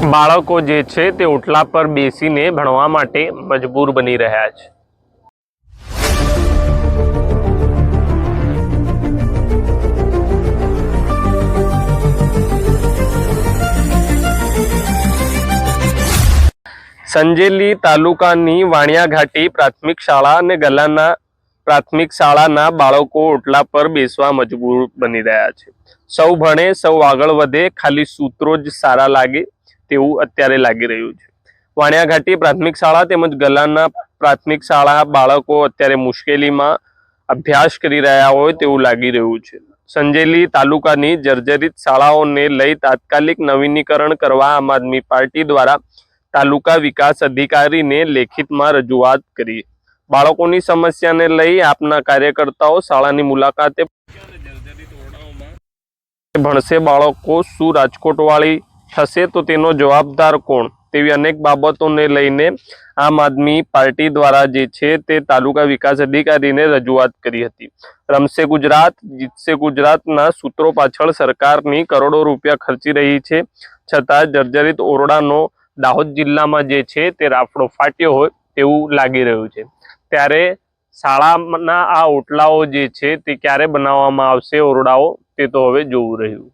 બાળકો જે છે તે ઓટલા પર બેસીને ભણવા માટે મજબૂર બની રહ્યા છે. સંજેલી તાલુકાની વાણિયા ઘાટી પ્રાથમિક શાળા અને ગલાના પ્રાથમિક શાળાના બાળકો ઓટલા પર બેસવા મજબૂર બની રહ્યા છે. સૌ ભણે, સૌ આગળ વધે, ખાલી સૂત્રો જ સારા લાગે તેવું અત્યારે લાગી રહ્યું છે. વાણિયા પ્રાથમિક શાળા તેમજ ગલાના પ્રાથમિક શાળા બાળકો અત્યારે મુશ્કેલીમાં અભ્યાસ કરી રહ્યા હોય તેવું લાગી રહ્યું છે. સંજેલી તાલુકાની જર્જરિત શાળાઓને લઈ તાત્કાલિક નવીનીકરણ કરવા આમ આદમી પાર્ટી દ્વારા તાલુકા વિકાસ અધિકારીને લેખિતમાં રજૂઆત કરી. બાળકોની સમસ્યાને લઈ આપના કાર્યકર્તાઓ શાળાની મુલાકાતે ભણશે બાળકો, શું રાજકોટ વાળી થશે તો તેનો જવાબદાર કોણ? તેવી અનેક બાબતોને લઈને આમ આદમી પાર્ટી દ્વારા જે છે તે તાલુકા વિકાસ અધિકારીને રજૂઆત કરી હતી. રમશે ગુજરાત, જીતશે ગુજરાતના સૂત્રો પાછળ સરકારની કરોડો રૂપિયા ખર્ચી રહી છે. છતાં જર્જરિત ઓરડાનો દાહોદ જિલ્લામાં જે છે તે રાફડો ફાટ્યો હોય તેવું લાગી રહ્યું છે. ત્યારે શાળાના આ ઓટલાઓ જે છે તે ક્યારે બનાવવામાં આવશે ઓરડાઓ તે તો હવે જોવું રહ્યું.